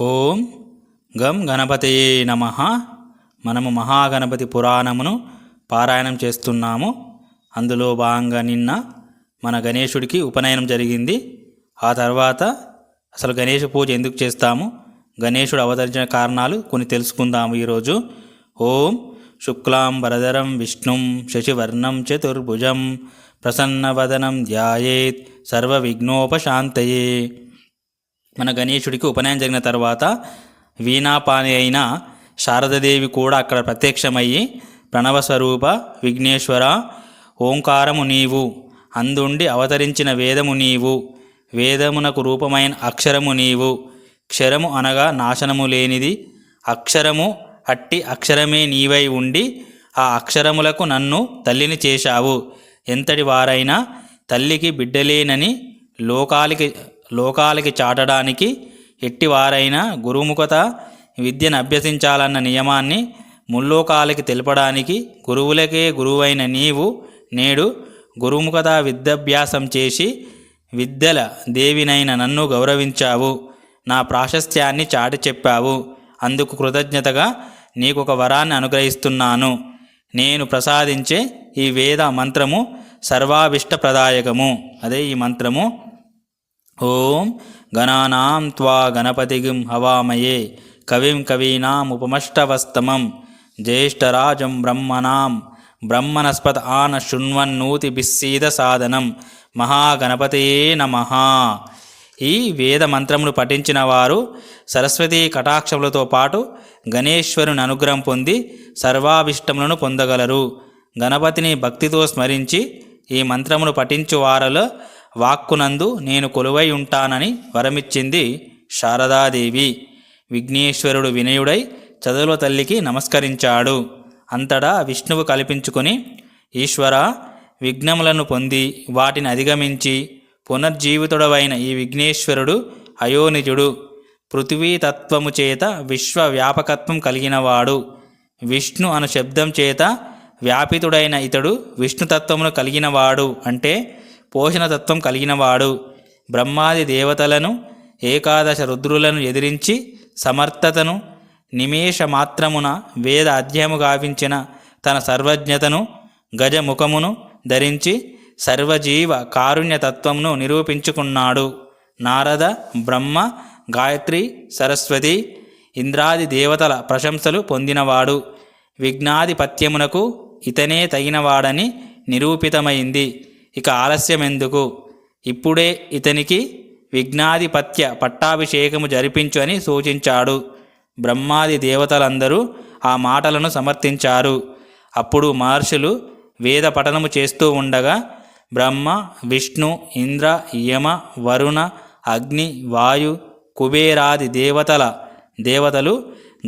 ఓం గం గణపతయే నమ. మనము మహాగణపతి పురాణమును పారాయణం చేస్తున్నాము. అందులో భాగంగా నిన్న మన గణేశుడికి ఉపనయనం జరిగింది. ఆ తర్వాత అసలు గణేష పూజ ఎందుకు చేస్తాము? గణేశుడు అవతరించిన కారణాలు కొన్ని తెలుసుకుందాము ఈరోజు. ఓం శుక్లాం వరదరం విష్ణుం శశివర్ణం చతుర్భుజం ప్రసన్నవదనం ధ్యాయేత్ సర్వ విఘ్నోపశాంతయే మన గణేశుడికి ఉపనయనం జరిగిన తర్వాత వీణాపాని అయిన శారదాదేవి కూడా అక్కడ ప్రత్యక్షమయ్యి ప్రణవస్వరూప విఘ్నేశ్వర ఓంకారము నీవు అందుండి అవతరించిన వేదము నీవు వేదమునకు రూపమైన అక్షరము నీవు క్షరము అనగా నాశనము లేనిది అక్షరము అట్టి అక్షరమే నీవై ఉండి ఆ అక్షరములకు నన్ను తల్లిని చేశావు. ఎంతటి వారైనా తల్లికి బిడ్డలేనని లోకాలకి లోకాలకి చాటడానికి ఎట్టివారైనా గురుముఖత విద్యను అభ్యసించాలన్న నియమాన్ని ముల్లోకాలకి తెలపడానికి గురువులకే గురువైన నీవు నేడు గురుముఖత విద్యాభ్యాసం చేసి విద్యల దేవినైన నన్ను గౌరవించావు. నా ప్రాశస్త్యాన్ని చాటి చెప్పావు. అందుకు కృతజ్ఞతగా నీకు ఒక వరాన్ని అనుగ్రహిస్తున్నాను. నేను ప్రసాదించే ఈ వేద మంత్రము సర్వాభిష్టప్రదాయకము. అదే ఈ మంత్రము ఓం గణానాం త్వా గణపతిగిం హవామయే కవిం కవీనాముపమష్టవస్తమం జ్యేష్ఠరాజం బ్రహ్మణాం బ్రహ్మణస్పత ఆన శృణ్వన్నూతి బిస్సీద సాధనం మహాగణపతయే నమ. ఈ వేద మంత్రమును పఠించిన వారు సరస్వతీ కటాక్షములతో పాటు గణేశ్వరుని అనుగ్రహం పొంది సర్వాభిష్టములను పొందగలరు. గణపతిని భక్తితో స్మరించి ఈ మంత్రమును పఠించు వారలో వాక్కునందు నేను కొలువై ఉంటానని వరమిచ్చింది శారదాదేవి. విఘ్నేశ్వరుడు వినయుడై చదువుల తల్లికి నమస్కరించాడు. అంతటా విష్ణువు కల్పించుకొని ఈశ్వర విఘ్నములను పొంది వాటిని అధిగమించి పునర్జీవితుడవైన ఈ విఘ్నేశ్వరుడు అయోనిజుడు పృథివీతత్వము చేత విశ్వవ్యాపకత్వం కలిగినవాడు. విష్ణు అను శబ్దం చేత వ్యాపితుడైన ఇతడు విష్ణుతత్వమును కలిగినవాడు. అంటే పోషణతత్వం కలిగినవాడు. బ్రహ్మాది దేవతలను ఏకాదశ రుద్రులను ఎదిరించి సమర్థతను నిమేష మాత్రమున వేద అధ్యయము గావించిన తన సర్వజ్ఞతను గజముఖమును ధరించి సర్వజీవ కారుణ్యతత్వమును నిరూపించుకున్నాడు. నారద బ్రహ్మ గాయత్రి సరస్వతి ఇంద్రాది దేవతల ప్రశంసలు పొందినవాడు. విఘ్నాధిపత్యమునకు ఇతనే తగినవాడని నిరూపితమైంది. ఇక ఆలస్యం ఎందుకు? ఇప్పుడే ఇతనికి విఘ్నాధిపత్య పట్టాభిషేకము జరిపించు అని సూచించాడు. బ్రహ్మాది దేవతలందరూ ఆ మాటలను సమర్థించారు. అప్పుడు మహర్షులు వేద పఠనము చేస్తూ ఉండగా బ్రహ్మ విష్ణు ఇంద్ర యమ వరుణ అగ్ని వాయు కుబేరాది దేవతల దేవతలు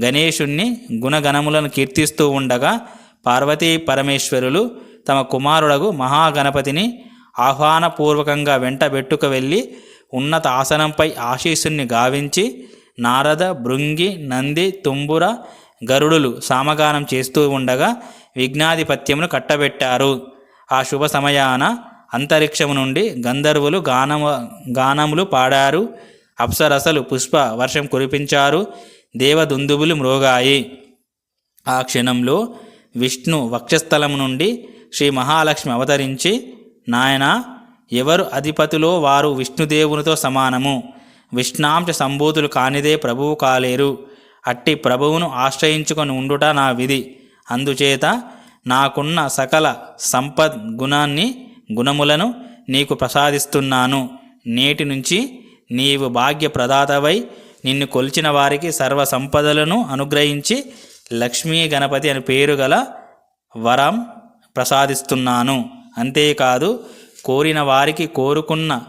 గణేశుణ్ణి గుణగణములను కీర్తిస్తూ ఉండగా పార్వతీ పరమేశ్వరులు తమ కుమారుడగు మహాగణపతిని ఆహ్వానపూర్వకంగా వెంటబెట్టుకు వెళ్ళి ఉన్నత ఆసనంపై ఆశీస్సుని గావించి నారద భృంగి నంది తుంబుర గరుడులు సామగానం చేస్తూ ఉండగా విఘ్నాధిపత్యమును కట్టబెట్టారు. ఆ శుభ సమయాన అంతరిక్షము నుండి గంధర్వులు గానము గానములు పాడారు. అప్సరసలు పుష్ప వర్షం కురిపించారు. దేవదుందుబులు మ్రోగాయి. ఆ క్షణంలో విష్ణు వక్షస్థలము నుండి శ్రీ మహాలక్ష్మి అవతరించి నాయన ఎవరు అధిపతిలో వారు విష్ణుదేవునితో సమానము? విష్ణాంశ సంబూతులు కానిదే ప్రభువు కాలేరు. అట్టి ప్రభువును ఆశ్రయించుకొని ఉండుట నా విధి. అందుచేత నాకున్న సకల సంపద్ గుణాన్ని గుణములను నీకు ప్రసాదిస్తున్నాను. నేటి నుంచి నీవు భాగ్య ప్రదాతవై నిన్ను కొలిచిన వారికి సర్వ సంపదలను అనుగ్రహించి లక్ష్మీ గణపతి అని పేరు గల వరం ప్రసాదిస్తున్నాను. అంతేకాదు కోరిన వారికి కోరుకున్న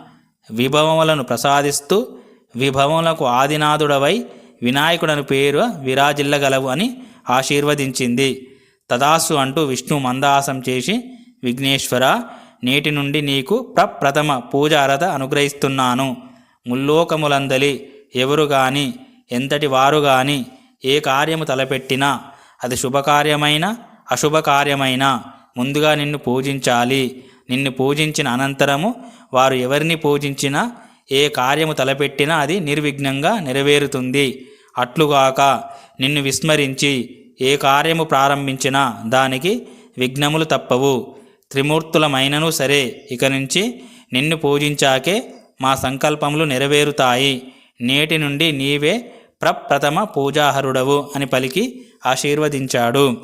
విభవములను ప్రసాదిస్తూ విభవములకు ఆదినాథుడవై వినాయకుడని పేరు విరాజిల్లగలవు అని ఆశీర్వదించింది. తదాసు అంటూ విష్ణు మందాసం చేసి విఘ్నేశ్వర నేటి నుండి నీకు ప్రప్రథమ పూజ అర్హత అనుగ్రహిస్తున్నాను. ముల్లోకములందలి ఎవరు గాని ఎంతటి వారు గాని ఏ కార్యము తలపెట్టినా అది శుభకార్యమైన అశుభకార్యమైన. ముందుగా నిన్ను పూజించాలి. నిన్ను పూజించిన అనంతరము వారు ఎవరిని పూజించినా ఏ కార్యము తలపెట్టినా అది నిర్విఘ్నంగా నెరవేరుతుంది. అట్లుగాక నిన్ను విస్మరించి ఏ కార్యము ప్రారంభించినా దానికి విఘ్నములు తప్పవు. త్రిమూర్తులమైనను సరే ఇక నుంచి నిన్ను పూజించాకే మా సంకల్పములు నెరవేరుతాయి. నేటి నుండి నీవే ప్రప్రథమ పూజాహరుడవు అని పలికి ఆశీర్వదించాడు.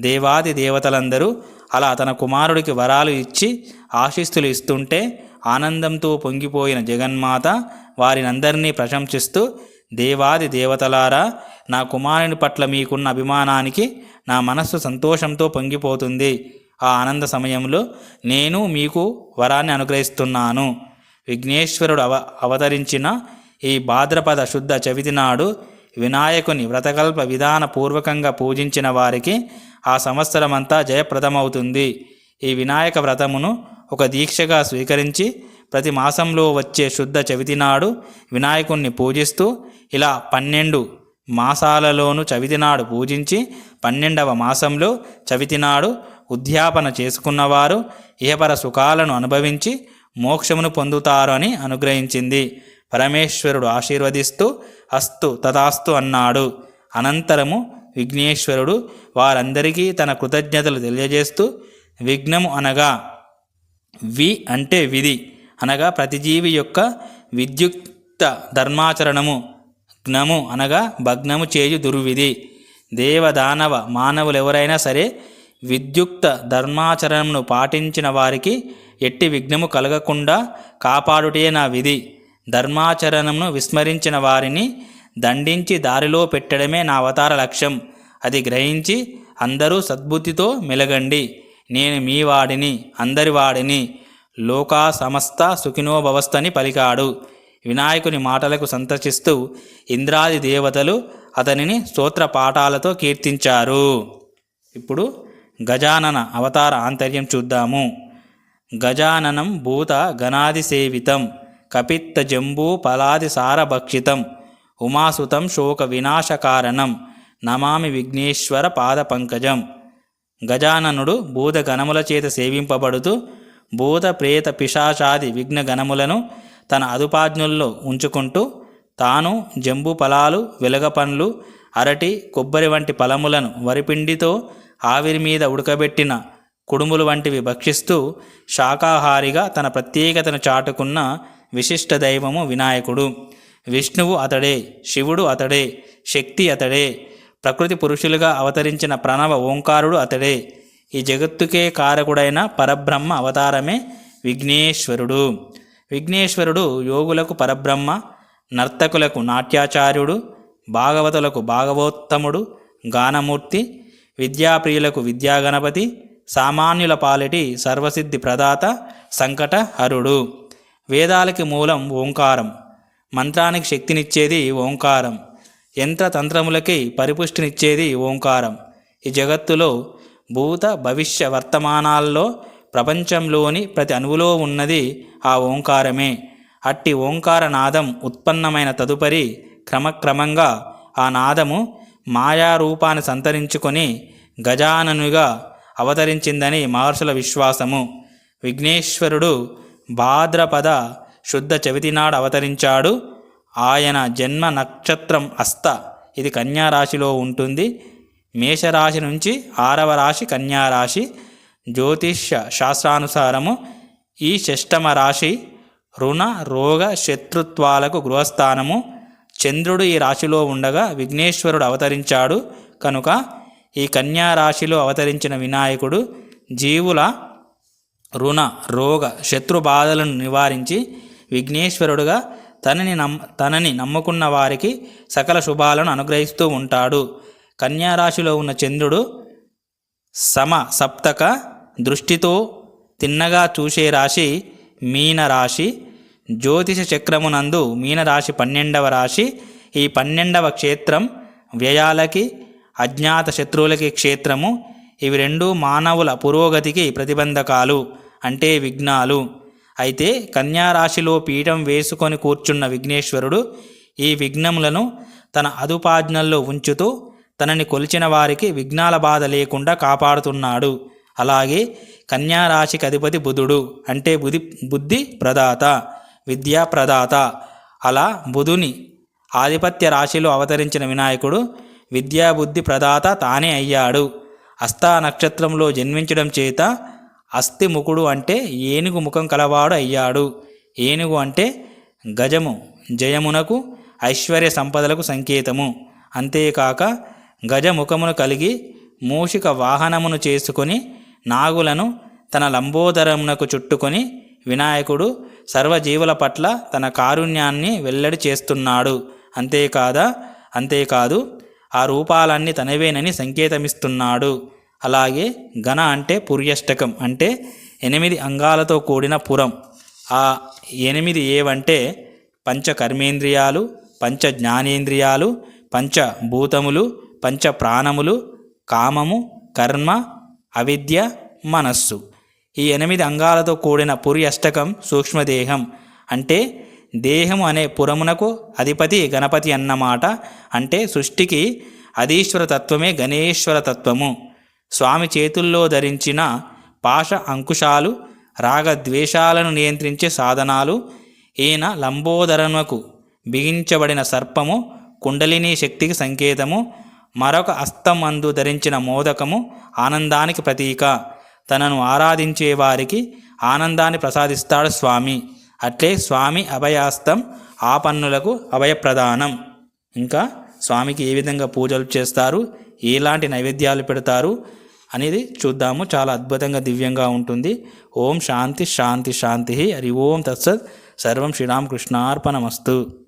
దేవాది దేవతలందరూ అలా తన కుమారుడికి వరాలు ఇచ్చి ఆశీస్సులు ఇస్తుంటే ఆనందంతో పొంగిపోయిన జగన్మాత వారినందరినీ ప్రశంసిస్తూ దేవాది దేవతలారా నా కుమారుని పట్ల మీకున్న అభిమానానికి నా మనస్సు సంతోషంతో పొంగిపోతుంది. ఆ ఆనంద సమయంలో నేను మీకు వరాన్ని అనుగ్రహిస్తున్నాను. విఘ్నేశ్వరుడు అవ అవతరించిన ఈ భాద్రపద శుద్ధ చవితి నాడు వినాయకుని వ్రతకల్ప విధానపూర్వకంగా పూజించిన వారికి ఆ సంవత్సరమంతా జయప్రదమవుతుంది. ఈ వినాయక వ్రతమును ఒక దీక్షగా స్వీకరించి ప్రతి మాసంలో వచ్చే శుద్ధ చవితి నాడు వినాయకుణ్ణి పూజిస్తూ ఇలా పన్నెండు మాసాలలోనూ చవితి నాడు పూజించి పన్నెండవ మాసంలో చవితి నాడు ఉద్యాపన చేసుకున్నవారు ఇహపర సుఖాలను అనుభవించి మోక్షమును పొందుతారు అని అనుగ్రహించింది. పరమేశ్వరుడు ఆశీర్వదిస్తూ అస్తు తదాస్తు అన్నాడు. అనంతరము విఘ్నేశ్వరుడు వారందరికీ తన కృతజ్ఞతలు తెలియజేస్తూ విఘ్నము అనగా వి అంటే విధి అనగా ప్రతిజీవి యొక్క విద్యుక్త ధర్మాచరణము. జ్ఞము అనగా భగ్నము చేయు దుర్విధి. దేవదానవ మానవులు ఎవరైనా సరే విద్యుక్త ధర్మాచరణను పాటించిన వారికి ఎట్టి విఘ్నము కలగకుండా కాపాడుటే నా విధి. ధర్మాచరణను విస్మరించిన వారిని దండించి దారిలో పెట్టడమే నా అవతార లక్ష్యం. అది గ్రహించి అందరూ సద్బుద్ధితో మెలగండి. నేను మీ వాడిని అందరి వాడిని. లోకా సమస్త సుఖినోభవస్థని పలికాడు. వినాయకుని మాటలకు సంతర్శిస్తూ ఇంద్రాది దేవతలు అతనిని స్తోత్ర పాఠాలతో కీర్తించారు. ఇప్పుడు గజానన అవతార ఆంతర్యం చూద్దాము. గజాననం భూత గణాది సేవితం కపిత్త జంబూ ఫలాది సారభక్షితం ఉమాసుతం శోక వినాశకారణం. నమామి విఘ్నేశ్వర పాద పంకజం. గజాననుడు భూతగణముల చేత సేవింపబడుతూ భూత ప్రేత పిశాచాది విఘ్నగణములను తన అదుపాజ్ఞుల్లో ఉంచుకుంటూ తాను జంబు ఫలాలు వెలగపండ్లు అరటి కొబ్బరి వంటి ఫలములను వరిపిండితో ఆవిరి మీద ఉడకబెట్టిన కుడుములు వంటివి భక్షిస్తూ శాకాహారిగా తన ప్రత్యేకతను చాటుకున్న విశిష్ట దైవము వినాయకుడు. విష్ణువు అతడే శివుడు అతడే శక్తి అతడే ప్రకృతి పురుషులుగా అవతరించిన ప్రణవ ఓంకారుడు అతడే. ఈ జగత్తుకే కారకుడైన పరబ్రహ్మ అవతారమే విఘ్నేశ్వరుడు. విఘ్నేశ్వరుడు యోగులకు పరబ్రహ్మ నర్తకులకు నాట్యాచార్యుడు భాగవతులకు భాగవోత్తముడు గానమూర్తి విద్యాప్రియులకు విద్యాగణపతి సామాన్యుల పాలిటి సర్వసిద్ధి ప్రదాత సంకట హరుడు వేదాలకి మూలం ఓంకారం. మంత్రానికి శక్తినిచ్చేది ఓంకారం. యంత్రతంత్రములకి పరిపుష్టినిచ్చేది ఓంకారం. ఈ జగత్తులో భూత భవిష్య వర్తమానాల్లో ప్రపంచంలోని ప్రతి అణువులో ఉన్నది ఆ ఓంకారమే. అట్టి ఓంకార నాదం ఉత్పన్నమైన తదుపరి క్రమక్రమంగా ఆ నాదము మాయారూపాన్ని సంతరించుకొని గజాననుగా అవతరించిందని మహర్షుల విశ్వాసము. విఘ్నేశ్వరుడు భాద్రపద శుద్ధ చవితినాడు అవతరించాడు. ఆయన జన్మ నక్షత్రం అస్త. ఇది కన్యారాశిలో ఉంటుంది. మేషరాశి నుంచి ఆరవ రాశి కన్యారాశి. జ్యోతిష్య శాస్త్రానుసారము ఈ షష్టమ రాశి రుణ రోగ శత్రుత్వాలకు గృహస్థానము. చంద్రుడు ఈ రాశిలో ఉండగా విఘ్నేశ్వరుడు అవతరించాడు. కనుక ఈ కన్యా రాశిలో అవతరించిన వినాయకుడు జీవుల రుణ రోగ శత్రు బాధలను నివారించి విఘ్నేశ్వరుడుగా తనని నమ్ తనని నమ్ముకున్న వారికి సకల శుభాలను అనుగ్రహిస్తూ ఉంటాడు. కన్యారాశిలో ఉన్న చంద్రుడు సమ సప్తక దృష్టితో తిన్నగా చూసే రాశి మీనరాశి. జ్యోతిష చక్రమునందు మీనరాశి పన్నెండవ రాశి. ఈ పన్నెండవ క్షేత్రం వ్యయాలకి అజ్ఞాత శత్రువులకి క్షేత్రము. ఇవి రెండు మానవుల పురోగతికి ప్రతిబంధకాలు అంటే విఘ్నాలు. అయితే కన్యారాశిలో పీఠం వేసుకొని కూర్చున్న విఘ్నేశ్వరుడు ఈ విఘ్నములను తన అదుపాజ్ఞల్లో ఉంచుతూ తనని కొలిచిన వారికి విఘ్నాల బాధ లేకుండా కాపాడుతున్నాడు. అలాగే కన్యారాశికి అధిపతి బుధుడు అంటే బుధి బుద్ధి ప్రదాత విద్యా ప్రదాత. అలా బుధుని ఆధిపత్య రాశిలో అవతరించిన వినాయకుడు విద్యాబుద్ధి ప్రదాత తానే అయ్యాడు. హస్తా నక్షత్రంలో జన్మించడం చేత అస్థి ముఖుడు అంటే ఏనుగు ముఖం కలవాడు అయ్యాడు. ఏనుగు అంటే గజము జయమునకు ఐశ్వర్య సంపదలకు సంకేతము. అంతేకాక గజముఖమును కలిగి మూషిక వాహనమును చేసుకొని నాగులను తన లంబోదరమునకు చుట్టుకొని వినాయకుడు సర్వజీవుల పట్ల తన కారుణ్యాన్ని వెల్లడి చేస్తున్నాడు. అంతేకాదా అంతేకాదు ఆ రూపాలన్నీ తనవేనని సంకేతమిస్తున్నాడు. అలాగే ఘన అంటే పుర్యష్టకం అంటే ఎనిమిది అంగాలతో కూడిన పురం. ఆ ఎనిమిది ఏవంటే పంచ కర్మేంద్రియాలు పంచ జ్ఞానేంద్రియాలు పంచ భూతములు పంచ ప్రాణములు కామము కర్మ అవిద్య మనస్సు. ఈ ఎనిమిది అంగాలతో కూడిన పురి అష్టకం సూక్ష్మదేహం అంటే దేహము అనే పురమునకు అధిపతి గణపతి అన్నమాట అంటే సృష్టికి అధీశ్వర తత్వమే గణేశ్వర తత్వము. స్వామి చేతుల్లో ధరించిన పాశ అంకుశాలు రాగద్వేషాలను నియంత్రించే సాధనాలు ఈయన లంబోదరణకు బిగించబడిన సర్పము కుండలిని శక్తికి సంకేతము మరొక అస్తమందు ధరించిన మోదకము ఆనందానికి ప్రతీక. తనను ఆరాధించే వారికి ఆనందాన్ని ప్రసాదిస్తాడు స్వామి. అట్లే స్వామి అభయాస్తం ఆపన్నులకు అభయప్రదానం. ఇంకా స్వామికి ఏ విధంగా పూజలు చేస్తారు? ఎలాంటి నైవేద్యాలు పెడతారు అనేది చూద్దాము. చాలా అద్భుతంగా దివ్యంగా ఉంటుంది. ఓం శాంతి శాంతి శాంతి. హరి ఓం తత్సత్. సర్వం శ్రీరామకృష్ణార్పణమస్తు.